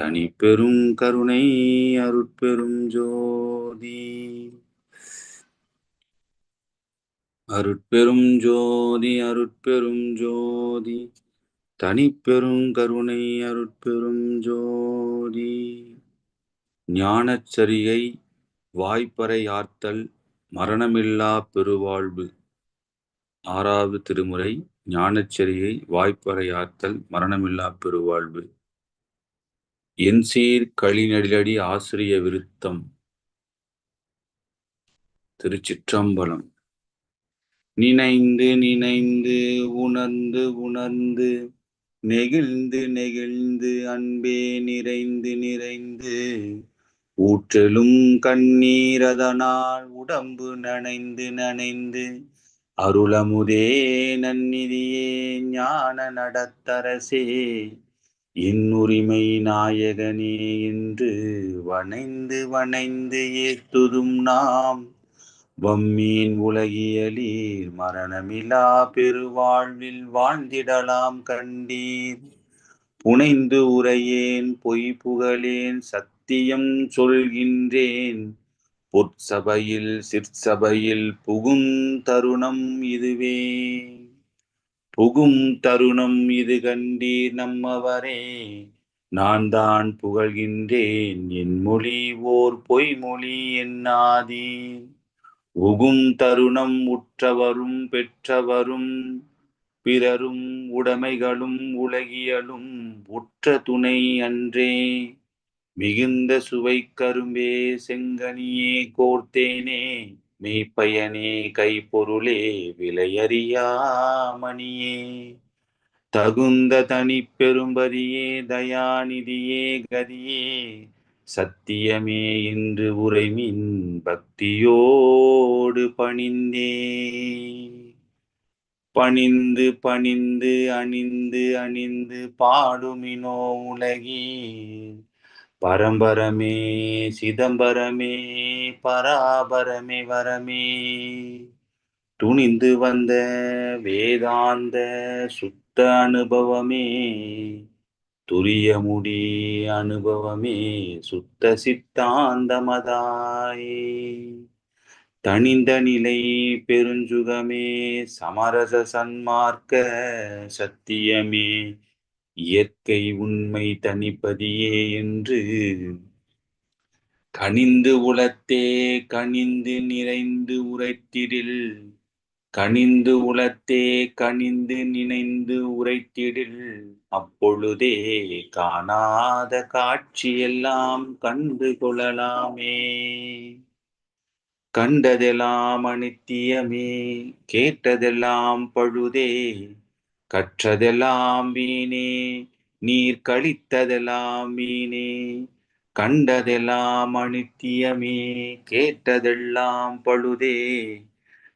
தனிப்பெரும் கருணை அருட்பெரும் ஜோதி. அருட்பெரும் ஜோதி அருட்பெரும் ஜோதி. தனிப்பெரும் கருணை அருட்பெரும் ஜோதி. ஞானச்சரியை வாய்ப்பறை ஆர்த்தல் மரணமில்லா பெருவாழ்வு. ஆறாவது திருமுறை ஞானச்சரிகை வாய்ப்பறை ஆர்த்தல் மரணமில்லா பெருவாழ்வு. என்சீர் களிநடிலடி ஆசிரிய விருத்தம். திருச்சிற்றம்பலம். நினைந்து நினைந்து உணர்ந்து உணர்ந்து நெகிழ்ந்து நெகிழ்ந்து அன்பே நிறைந்து நிறைந்து ஊற்றலும் கண்ணீரதனால் உடம்பு நனைந்து நனைந்து அருளமுதே நன்னிதியே ஞான நடத்தரசே. இன்னுரிமை நாயகனே என்று வணைந்து வணைந்து ஏத்துதும் நாம். வம்மீன் உலகியலீர் மரணமிலா பெருவாழ்வில் வாழ்ந்திடலாம் கண்டீர். புனைந்து உரையேன் பொய் புகழேன் சத்தியம் சொல்கின்றேன். பொற்சபையில் சிற்சபையில் புகும் தருணம் இதுவே. புகும் தருணம் இது கண்டீர் நம்மவரே. நான் தான் புகழ்கின்றேன் என் மொழி ஓர் பொய்மொழி என்னாதீர் உகும் தருணம் உற்றவரும் பெற்றவரும் பிறரும் உடைமைகளும் உலகியலும் உற்ற துணை அன்றே. மிகுந்த சுவை கரும்பே செங்கனியே கோர்த்தேனே. மெய்ப்பயனே கைப்பொருளே விலையறியாமணியே தகுந்த தனி பெரும்பரியே தயாநிதியே கதியே. சத்தியமே இன்று உரைமின் பக்தியோடு பணிந்தே. பணிந்து பணிந்து அணிந்து அணிந்து பாடுமினோ உலகே. பரம்பரமே சிதம்பரமே பராபரமே வரமே. துணிந்து வந்த வேதாந்த சுத்த அனுபவமே துரிய முடி அனுபவமே சுத்த சித்தாந்தமதாயே. தனிந்த நிலை பெருஞ்சுகமே சமரச சன்மார்க்க சத்தியமே இயற்கை உண்மை தனிப்பதியே என்று. கனிந்து உளத்தே கனிந்து நிறைந்து உரைத்திடில். கனிந்து உளத்தே கனிந்து நினைந்து உரைத்திடில். அப்பொழுதே காணாத காட்சியெல்லாம் கண்டு கொள்ளலாமே. கண்டதெல்லாம் அனித்தியமே கேட்டதெல்லாம் பழுதே. கற்றதெல்லாம் வீணே நீர் கழித்ததெல்லாம் வீணே. கண்டதெல்லாம் அனித்தியமே கேட்டதெல்லாம் பழுதே.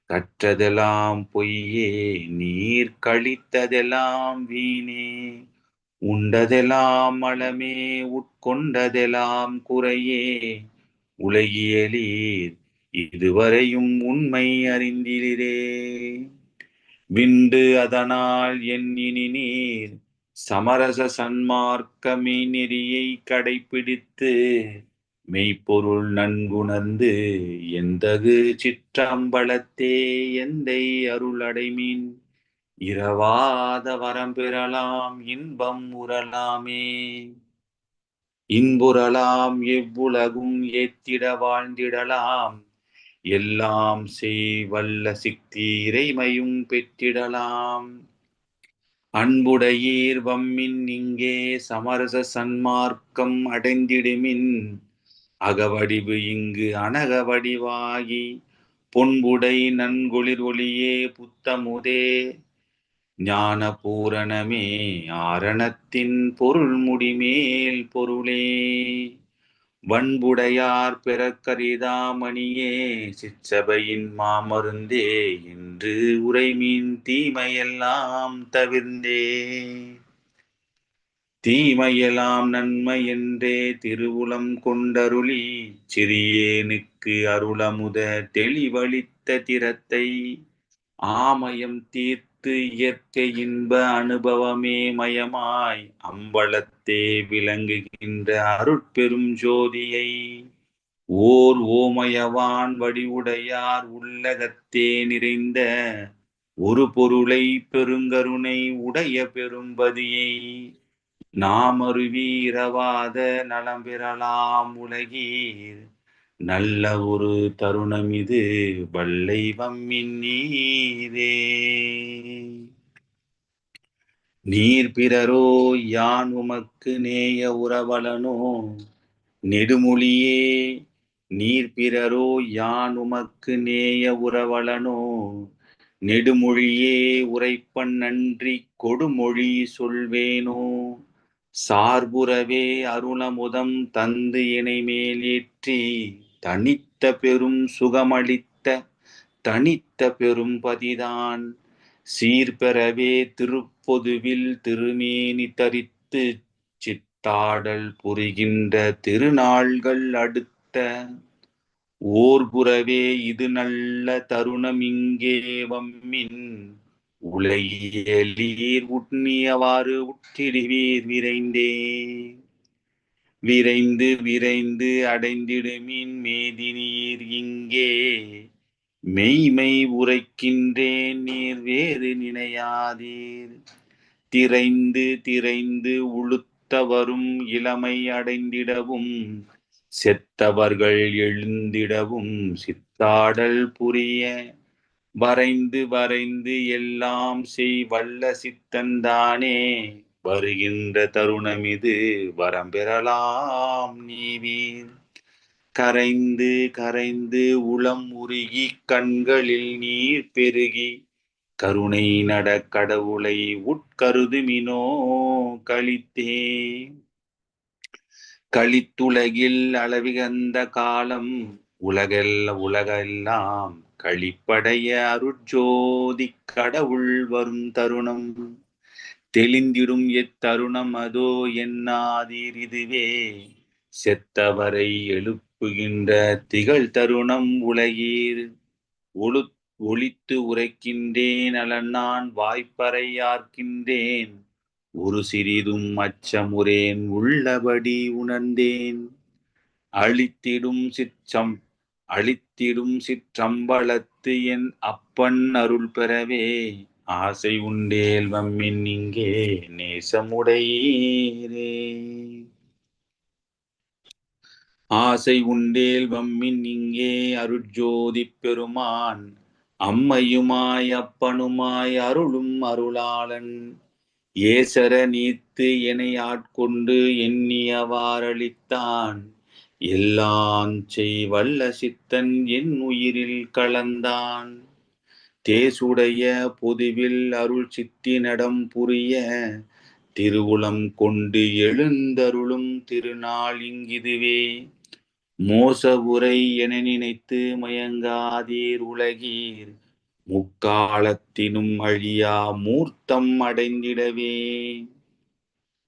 கற்றதெல்லாம் பொய்யே நீர் கழித்ததெல்லாம் வீணே. உண்டதெல்லாம் மலமே உட்கொண்டதெல்லாம் குறையே. உலகியலீர் இதுவரையும் உண்மை அறிந்திலே விண்டு அதனால் எண்ணினி நீர் சமரச சன்மார்க்கமே நெறியை கடைபிடித்து மெய்ப்பொருள் நன்குணர்ந்து எந்தகு சிற்றம்பலத்தே எந்தை அருளடைமீன். இரவாத வரம் பெறலாம் இன்பம் உறலாமே. இன்புறலாம் எவ்வுலகும் ஏத்திட வாழ்ந்திடலாம் எல்லாம் செய் வல்ல சிக்தி இறைமையும் பெற்றிடலாம் அன்புடையீர் வம்மின் இங்கே சமரச சன்மார்க்கம் அடைந்திடுமின் அகவடிவு இங்கு அனகவடிவாகி பொன்புடை நன்கொளிர் ஒளியே புத்தமுதே. ஞான பூரணமே ஆரணத்தின் பொருள் முடிமேல் பொருளே. வன்புடையார் பிறக்கரிதாமணியே சிற்சபையின் மாமருந்தே என்று உரைமீன் தீமையெல்லாம் தவிர்ந்தே. தீமையெல்லாம் நன்மை என்றே திருவுளம் கொண்டருளி சிறியேனுக்கு அருளமுத தெளிவளித்த திறத்தை ஆமயம் தீர்த்து இயற்கை இன்ப அனுபவமே மயமாய் அம்பலத்தே விளங்குகின்ற அருட்பெரும் ஜோதியை. ஓர் ஓமயவான் வடிவுடையார் உள்ளகத்தே நிறைந்த ஒரு பொருளை பெருங்கருணை உடைய பெரும்பதியை. நாமருவீரவாத நலம் பெறலாம் உலகீர். நல்ல ஒரு தருணம் இது வல்லை வம்மின் நீரே நீர் பிறரோ யான் உமக்கு நேய உறவலனோ நெடுமொழியே. நீர் பிறரோ யான் உமக்கு நேய உறவலனோ நெடுமொழியே. உரைப்பன் நன்றி கொடுமொழி சொல்வேனோ. சார்புறவே அருணமுதம் தந்து இணைமேலேற்றி தனித்த பெரும் சுகமளித்த தனித்த பெரும் பதிதான். சீர்பெறவே திருப்பொதுவில் திருமேனி தரித்து சித்தாடல் புரிகின்ற திருநாள்கள் அடுத்த. ஓர்புறவே இது நல்ல தருணம் இங்கே வம்மின். உலகியலீர் உட்னியவாறு உற்றிடுவீர் விரைந்தே. விரைந்து விரைந்து அடைந்திடுமின் மேதினீர் இங்கே. மெய்மை உரைக்கின்றேன் நீர் வேறு நினையாதீர். திரைந்து திரைந்து உளுத்தவரும் இளமை அடைந்திடவும் செத்தவர்கள் எழுந்திடவும் சித்தாடல் புரிய வரைந்து வரைந்து எல்லாம் செய் வல்ல சித்தந்தானே வருகின்ற தருணம் இது வரம் பெறலாம் நீவீர் கரைந்து கரைந்து உளம் உருகி கண்களில் நீர் பெருகி கருணை நட கடவுளை உட்கருதுமினோ கழித்தே கழித்துலகில் அளவிகந்த காலம் உலகெல்ல உலகெல்லாம் கழிப்படைய அருட்ஜோதி கடவுள் வரும் தருணம் தெளிந்திடும் எத்தருணம் அதோ என்னாதீர் இதுவே. செத்தவரை எழுப்புகின்ற திகழ் தருணம் உலகீர். ஒழு ஒளித்து உரைக்கின்றேன் அலன் நான் வாய்ப்பறையார்க்கின்றேன் ஒரு சிறிதும் அச்சமுறேன் உள்ளபடி உணர்ந்தேன். அழித்திடும் சிற்றம் அழித்திடும் சிற்றம்பலத்து என் அப்பன் அருள் பெறவே. ஆசை உண்டேல் வம்மின் இங்கே நேசமுடையீரே. ஆசை உண்டேல் வம்மின் இங்கே அருட்ஜோதி பெருமான் அம்மையுமாய் அப்பனுமாய் அருளும் அருளாளன். ஏசர நீத்து என்னை ஆட்கொண்டு எண்ணியவாறளித்தான். எல்லாம் செய் வல்ல சித்தன் என் உயிரில் கலந்தான். தேசுடைய பொதுவில் அருள் சித்தி நடம் புரிய திருவுளம் கொண்டு எழுந்தருளும் திருநாள் இங்கிதுவே. மோச உரை என நினைத்து மயங்காதீர் உலகீர் முக்காலத்தினும் அழியா மூர்த்தம் அடைந்திடவே.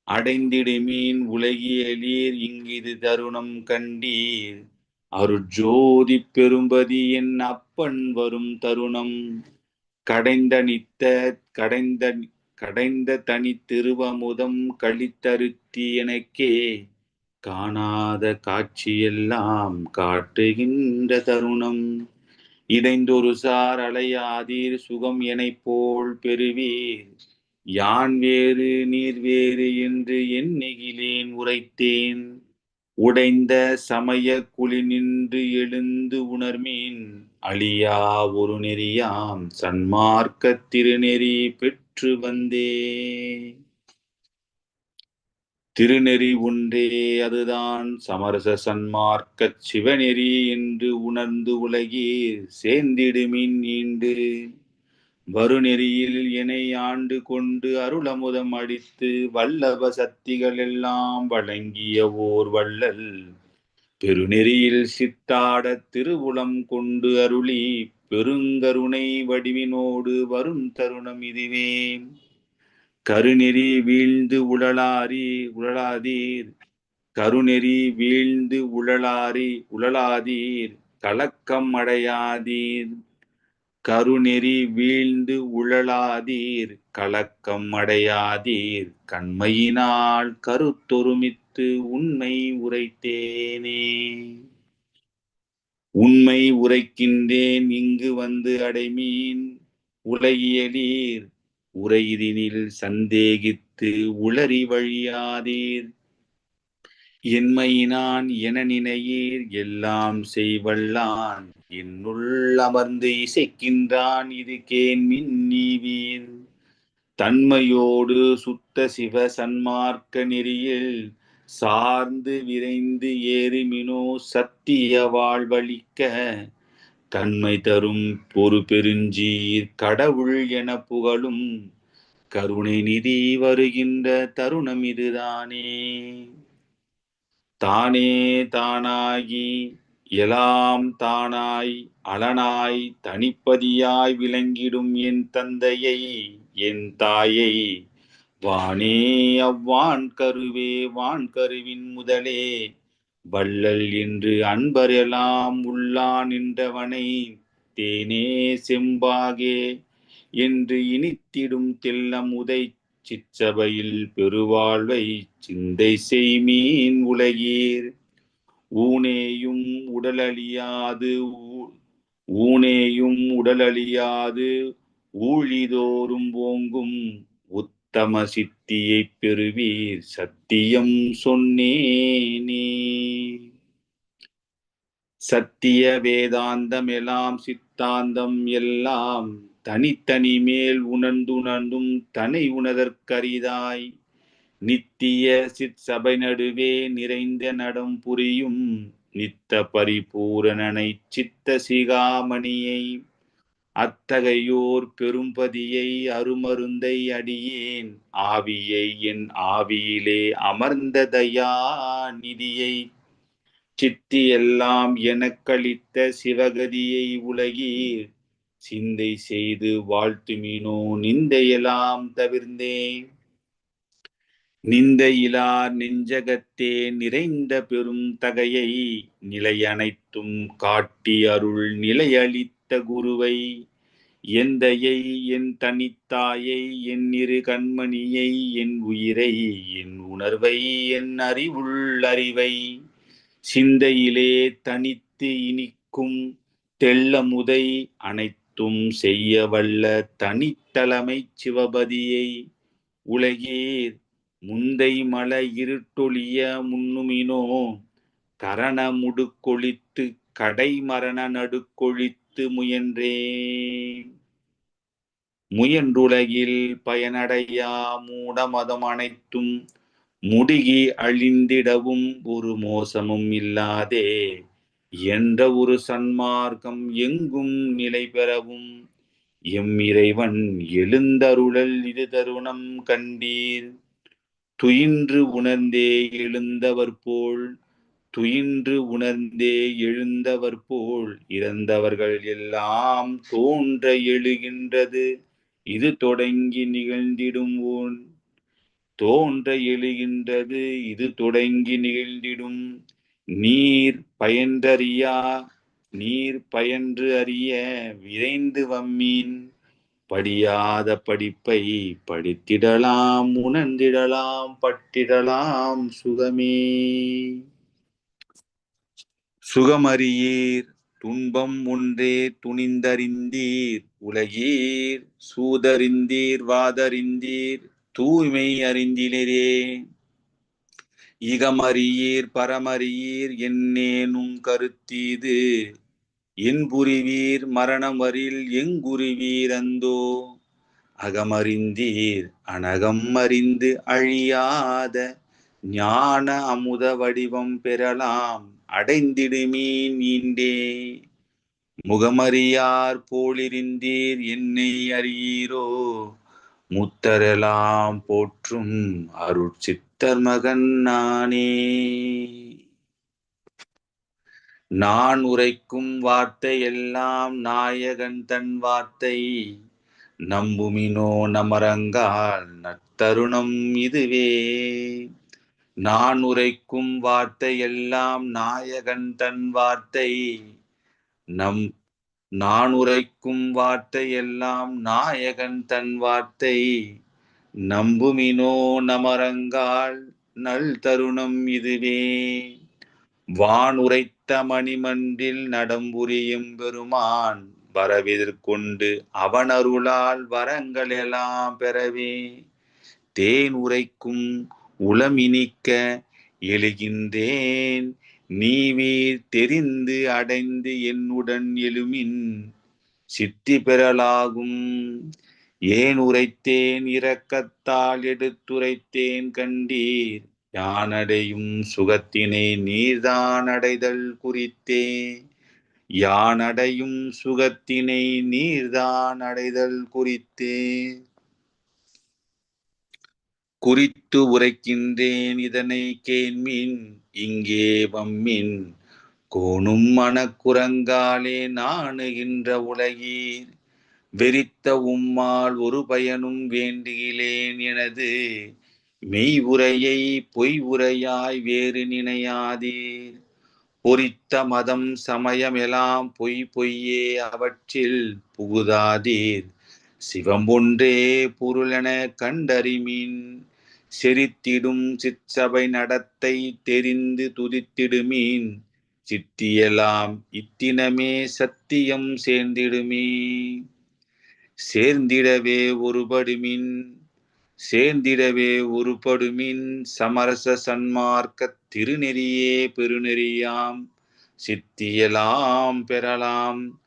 அடைந்திடுமீன் உலகியலீர் இங்கிது தருணம் கண்டீர் அருஜோதி பெரும்பதி என் அப்பன் வரும் தருணம். கடைந்த நித்த கடைந்த கடைந்த தனி திருவமுதம் கழித்தருத்தி எனக்கே. காணாத காட்சியெல்லாம் காட்டுகின்ற தருணம். இடைந்தொரு சார் அலையாதீர் சுகம் எனைப் போல் பெறுவீர். யான் வேறு நீர் வேறு என்று எண்ணிகிலேன் உரைத்தேன். உடைந்த சமய குழி நின்று எழுந்து உணர்மீன் அழியா ஒரு நெறியாம் சன்மார்க்க திருநெறி பெற்று வந்தே. திருநெறி ஒன்றே அதுதான் சமரச சன்மார்க்க சிவநெறி என்று உணர்ந்து உலகீர் சேர்ந்திடுமின் நீண்டு. வருநெறியில் இணை ஆண்டு கொண்டு அருளமுதம் அடித்து வல்லப சக்திகள் எல்லாம் வழங்கிய ஓர் வள்ளல். பெருநெறியில் சித்தாட திருவுளம் கொண்டு அருளி பெருங்கருணை வடிவினோடு வரும் தருணம் இதுவே. கருநெறி வீழ்ந்து உழலாரி உழலாதீர். கருநெறி வீழ்ந்து உழலாரி உழலாதீர். கலக்கம் அடையாதீர். கருநெறி வீழ்ந்து உழலாதீர் கலக்கம் அடையாதீர். கண்மையினால் கருத்தொருமித்து உண்மை உரைத்தேனே. உண்மை உரைக்கின்றேன் இங்கு வந்து அடைமீன் உலகியலீர். உரையினில் சந்தேகித்து உளறி வழியாதீர். என்மையினான் என நினையீர் எல்லாம் செய்வல்லான் என்னுள் அமர்ந்து இசைக்கின்றான் இது கேன் மின்னிவீர் தன்மையோடு சுத்த சிவ சன்மார்க்க நெறியில் சார்ந்து விரைந்து ஏறிமினோ சத்திய வாழ்வழிக்க. தன்மை தரும் பொறு பெருஞ்சீர் கடவுள் என புகழும் கருணை நிதி வருகின்ற தருணம் இதுதானே. தானே தானாகி எலாம் தானாய் அலனாய் தனிப்பதியாய் விளங்கிடும் என் தந்தையை என் தாயை. வானே அவ்வான் கருவே வான் கருவின் முதலே. வள்ளல் என்று அன்பர் எல்லாம் உள்ளான் நின்றவனை தேனே செம்பாகே என்று இனித்திடும் தில்லம் உதை சிற்றபையில் பெருவாழ்வை சிந்தை செய்மீன் உலகீர். ஊனேயும் உடலழியாது ஊனேயும் உடலழியாது ஊழிதோறும் ஓங்கும் உத்தம சித்தியை பெறுவீர் சத்தியம் சொன்னேனே. சத்திய வேதாந்தம் எல்லாம் சித்தாந்தம் எல்லாம் தனித்தனி மேல் உணர்ந்துணர்ந்தும் தனை உணதற்கரிதாய் நித்திய சித் சபை நடுவே நிறைந்த நடம் புரியும் நித்த பரிபூரணனை சித்த சிகாமணியை அத்தகையோர் பெரும்பதியை அருமருந்தை அடியேன். ஆவியை என் ஆவியிலே அமர்ந்த தயா நிதியை சித்தி எல்லாம் எனக்களித்த சிவகதியை உலகீர். சிந்தை செய்து வாழ்த்துமினோ நிந்தையெல்லாம் தவிர்ந்தேன். நிந்தையிலார் நெஞ்சகத்தே நிறைந்த பெரும் தகையை நிலை அனைத்தும் காட்டி அருள் நிலையளித்த குருவை எந்தையை என் தனித்தாயை என் இரு கண்மணியை என் உயிரை என் உணர்வை என் அறிவுள் அறிவை சிந்தையிலே தனித்து இனிக்கும் தெள்ளமுதை அனைத்தும் செய்ய வல்ல தனித்தலைமை சிவபதியை உலகீர் முந்தை மல இருட்டொழிய முன்னுமினோ கரண முடுக்கொழித்து கடை மரண நடுக்கொழித்து முயன்றே. முயன்றுலகில் பயனடையா மூடமதம் அனைத்தும் முடுகி அழிந்திடவும் ஒரு மோசமும் இல்லாதே. என்ற ஒரு சன்மார்க்கம் எங்கும் நிலை பெறவும் எம் இறைவன் எழுந்தருளல் இது தருணம் கண்டீர். துயின்று உணர்ந்தே எழுந்தவர் போல் துயின்று உணர்ந்தே எழுந்தவர் போல் இறந்தவர்கள் எல்லாம் தோன்ற எழுகின்றது. இது தொடங்கி நிகழ்ந்திடும் ஓன் தோன்ற எழுகின்றது இது தொடங்கி நிகழ்ந்திடும். நீர் பயன்றறியா நீர் பயன்று அறிய விரைந்து வம்மீன். படியாத படிப்பை படித்திடலாம் உணர்ந்திடலாம் பட்டிடலாம் சுகமே. சுகமறியீர் துன்பம் ஒன்றே துணிந்தறிந்தீர் உலகீர் சூதறிந்தீர் வாதறிந்தீர் தூய்மை அறிந்திலே இகமறியீர் பரமறியீர் என்னேனும் கருத்தீது. இன்புரிவீர் மரணம் வரில் எங்குருவீர் அந்தோ? அகமறிந்தீர் அனகம் அறிந்து அழியாத ஞான அமுத வடிவம் பெறலாம். அடைந்திடுமீன் ஈண்டே? முகமறியார் போலிருந்தீர் என்னை அறியீரோ? முத்தரெல்லாம் போற்றும் அருட்சித்தர் மகன் நானே. நான் உரைக்கும் வார்த்தை எல்லாம் நாயகன் தன் வார்த்தை. நம்புமினோ நமரங்கால் நத்தருணம் இதுவே. நான் உரைக்கும் வார்த்தை எல்லாம் நாயகன் தன் வார்த்தை. நம் நான் உரைக்கும் வார்த்தை எல்லாம் நாயகன் தன் வார்த்தை. நம்புமினோ நமரங்கால் நல் தருணம் இதுவே. வான் உரைத்த மணிமன்றில் நடம்புரியும் பெருமான் வரவிதிர்கொண்டு அவனருளால் வரங்கள் எல்லாம் பெறவே. தேன் உரைக்கும் உளம் இனிக்க எழுகின்றேன். நீவீர் தெரிந்து அடைந்து என்னுடன் எழுமின் சித்தி பெறலாகும். ஏன் உரைத்தேன் இரக்கத்தால் எடுத்துரைத்தேன் கண்டீர். யானடையும் சுகத்தினை நீர்தான் அடைதல் குறித்தே. யானடையும் சுகத்தினை நீர்தான் அடைதல் குறித்தே. குறித்து உரைக்கின்றேன் இதனை கேண்மின் இங்கே வம்மின். கோணும் மனக்குரங்காலே நாணுகின்ற உலகீர். வெறித்த உம்மால் ஒரு பயனும் வேண்டுகிலேன் எனது மெய் உரையை பொய் உரையாய் வேறு நினையாதீர். பொறித்த மதம் சமயம் எல்லாம் பொய் பொய்யே அவற்றில் புகுதாதீர். சிவம் ஒன்றே பொருளென கண்டறிமின். செரித்திடும் சிற்சபை நடத்தை தெரிந்து துதித்திடுமீன். சித்தியெல்லாம் இத்தினமே சத்தியம் சேர்ந்திடுமே. சேர்ந்திடவே ஒருபடுமின். சேர்ந்திடவே உருப்படுமின் சமரச சன்மார்க்க திருநெறியே பெருநெறியாம். சித்தியலாம் பெறலாம்.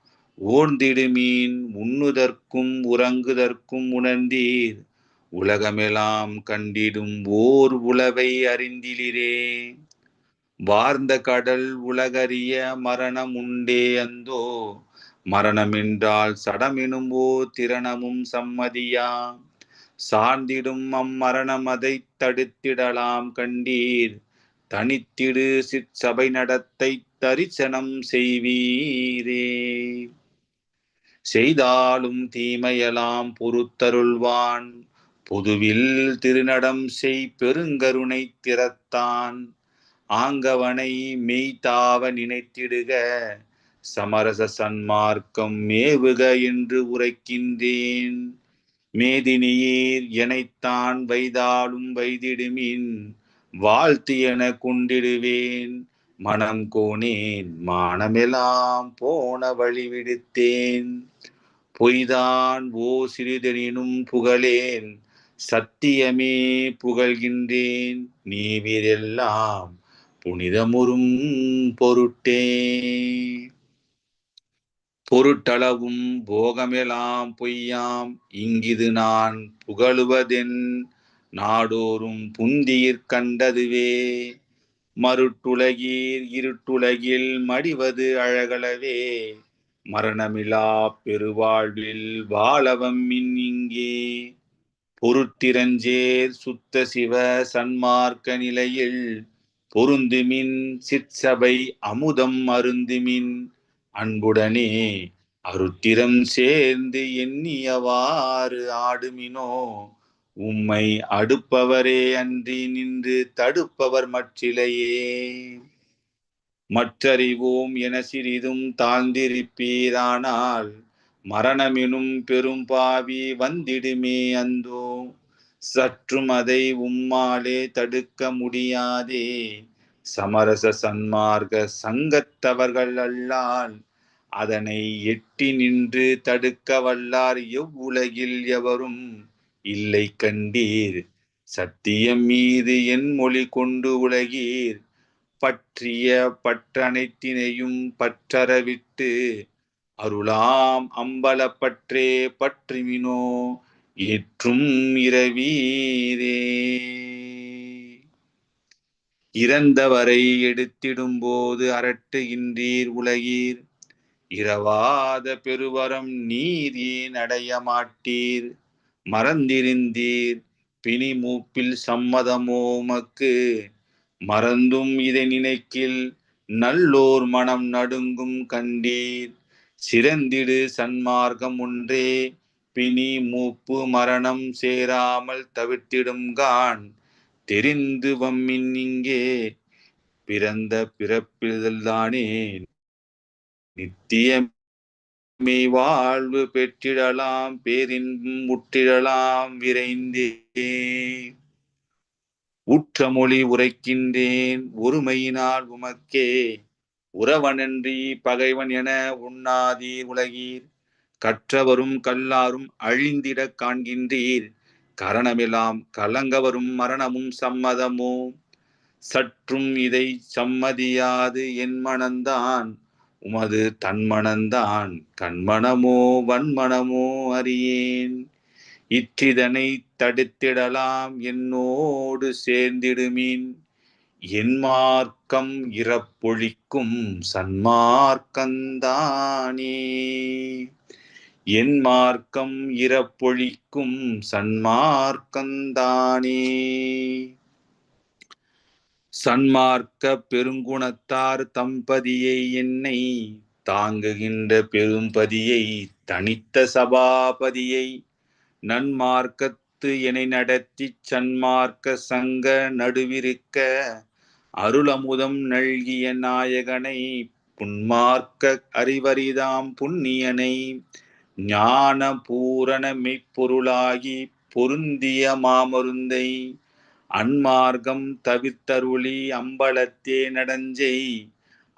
ஓர்ந்திடுமீன் உண்ணுதற்கும் உறங்குதற்கும் உணர்ந்தீர். உலகமெல்லாம் கண்டிடும் ஓர் உளவை அறிந்திலிரே. வார்ந்த கடல் உலகறிய மரணம் உண்டே அந்தோ. மரணமென்றால் சடமெனும் ஓ திரணமும் சார்ந்திடும் அம்மரணம் அதை தடுத்திடலாம் கண்டீர். தனித்திடு சிற்சபை நடத்தை தரிசனம் செய்வீரே. செய்தாலும் தீமையெல்லாம் பொறுத்தருள்வான். பொதுவில் திருநடம் செய் பெருங்கருணை திறத்தான். ஆங்கவனை மெய்தாவ நினைத்திடுக. சமரச சன்மார்க்கம் மேவுக என்று உரைக்கின்றேன். மேதினியீர் எனைத்தான் வைதாலும் வைதிடுமின் வாழ்த்து என கொண்டிடுவேன். மனம் கோனேன் மானமெல்லாம் போன வழி விடுத்தேன். பொய்தான் ஓ சிறிதெனினும் புகழேன் சத்தியமே புகழ்கின்றேன். நீவிரெல்லாம் புனிதமுறும் பொருட்டே. பொருட்டளவும் போகமெலாம் பொய்யாம். இங்கிது நான் புகழுவதென் நாடோறும் புந்தியிற் கண்டதுவே. மருட்டுலகீர் இருட்டுலகில் மடிவது அழகளவே மரணமிலா பெருவாழ்வில் வாழவம் மின் இங்கே. பொருத்திரஞ்சேர் சுத்த சிவ சன்மார்க்க நிலையில் பொருந்துமின் சிற்சபை அமுதம் அருந்துமின் அன்புடனே அருத்திரம் சேர்ந்து எண்ணியவாறு ஆடுமினோ உம்மை அடுப்பவரே அன்றி நின்று தடுப்பவர் மற்றிலையே. மற்றறிவோம் என சிறிதும் தாழ்ந்திருப்பீரானால் மரணமெனும் பெரும் பாவி வந்திடுமே அந்தோ. சற்றும் அதை உம்மாலே தடுக்க முடியாதே. சமரச சன்மார்க்க சங்கத்தவர்கள் அல்லால் அதனை எட்டி நின்று தடுக்க வல்லார் எவ்வுலகில் எவரும் இல்லை கண்டீர். சத்தியம் மீது என் மொழி கொண்டு உலகீர். பற்றிய பற்றனைத்தினையும் பற்றறவிட்டு அருளாம் அம்பலப்பற்றே பற்றுமினோ ஏற்றும் இரவீரே. இறந்தவரை எடுத்திடும்போது அரட்டுகின்றீர் உலகீர். இரவாத பெருவரம் நீர் ஏன் அடைய மாட்டீர்? மறந்திருந்தீர். பிணி மூப்பில் சம்மதமோ மக்கு? மறந்தும் இதை நினைக்கில் நல்லோர் மனம் நடுங்கும் கண்டீர். சிறந்திடு சன்மார்க்கம் ஒன்றே. பிணி மூப்பு மரணம் சேராமல் தவிர்த்திடும் கான். தெரிந்து வம்மின் இங்கே. பிறந்த பிறப்பில்தானே நித்தியமே வாழ்வு பெற்றிடலாம் பேரின்பம் முற்றிடலாம் விரைந்தே. ஊற்றமொழி உரைக்கின்றேன் ஒருமையினால் உமக்கே. உறவனன்றி பகைவன் என உண்ணாதீர் உலகீர். கற்றவரும் கல்லாரும் அழிந்திடக் காண்கின்றீர். கரணமெல்லாம் கலங்கவரும் மரணமும் சம்மதமோ? சற்றும் இதை சம்மதியாது என் மனந்தான். உமது தன்மணந்தான் கண்மணமோ வன்மணமோ அறியேன். இற்றிதனை தடுத்திடலாம் என்னோடு சேர்ந்திடுமீன். என் மார்க்கம் இறப்பொழிக்கும் சன்மார்க்கந்தானே. என் மார்க்கம் இறப்பொழிக்கும் சன்மார்க்கந்தானே. சன்மார்க்க பெருங்குணத்தார் தம்பதியை என்னை தாங்குகின்ற பெரும்பதியை தனித்த சபாபதியை நன்மார்க்கத்து என்னை நடத்தி சன்மார்க்க சங்க நடுவிருக்க அருளமுதம் நல்கிய நாயகனை புன்மார்க்க அறிவரிதாம் புண்ணியனை ஞான பூரண மெய்ப்பொருளாகி பொருந்திய மாமருந்தை அன்மார்க்கம் தவிர்த்தருளி அம்பலத்தே நடஞ்செய்.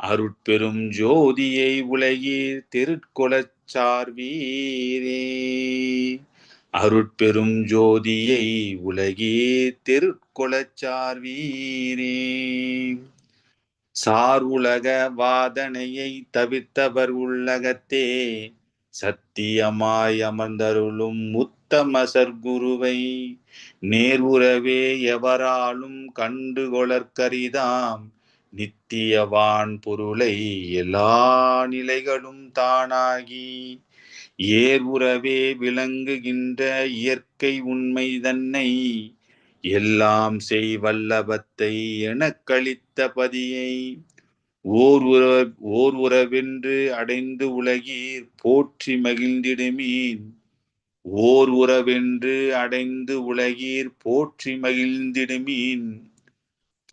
அருட்பெரும் ஜோதியை உலகீர் திருட்கொலச் சார்வீரே. அருட்பெரும் ஜோதியை உலகே திருட்கொலச் சார்வீரே. சார் உலக வாதனையை தவிர்த்தவர் உள்ளகத்தே. சத்தியமாய் அமர்ந்தருளும் உத்தம சர்க்குருவை நேர்வுறவே எவராலும் கண்டுகொளற்கரிதாம் நித்தியவான் பொருளை எல்லா நிலைகளும் தானாகி ஏர்வுறவே விளங்குகின்ற இயற்கை உண்மை தன்னை எல்லாம் செய் வல்லபத்தை எனக்களித்த பதியை. ஓர் உற ஓர் உறவென்று அடைந்து உலகீர் போற்றி மகிழ்ந்திடுமீன். ஓர் உறவென்று அடைந்து உலகீர் போற்றி மகிழ்ந்திடுமீன்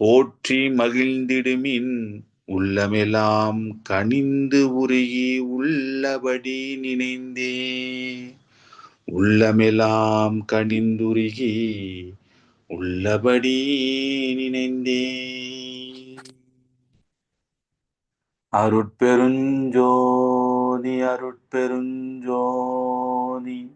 போற்றி மகிழ்ந்திடுமின் உள்ளமெல்லாம் கனிந்து உருகி உள்ளபடி நினைந்தே. உள்ளமெல்லாம் கனிந்துருகி உள்ளபடி நினைந்தே. அருட்பெருஞ்சோதி அருட்பெருஞ்சோதி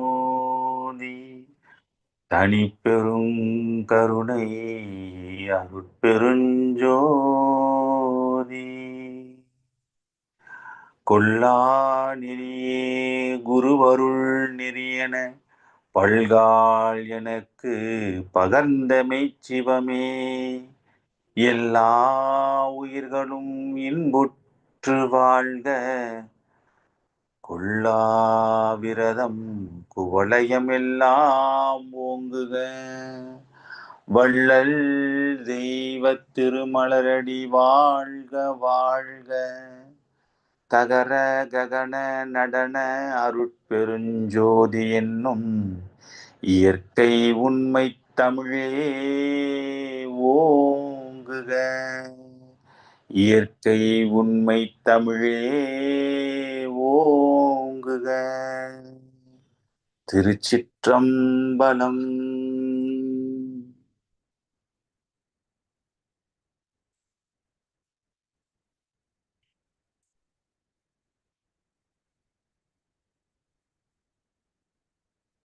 தனிப்பெரும் கருணை அருட்பெருஞ்சோதி. கொல்லா நெறியே குருவருள் நெறியன பல்கால் எனக்கு பகர்ந்தமை சிவமே எல்லா உயிர்களும் இன்புற்று வாழ்க கொல்லாவிரதம் குவளையமெல்லாம் ஓங்குக. வள்ளல் தெய்வ திருமலரடி வாழ்க வாழ்க. தகர ககன நடன அருட்பெருஞ்சோதி என்னும் இயற்கை உண்மை தமிழே ஓங்குக. இயற்கை உண்மை தமிழே ஓங்குக. திருச்சிற்றம்பலம்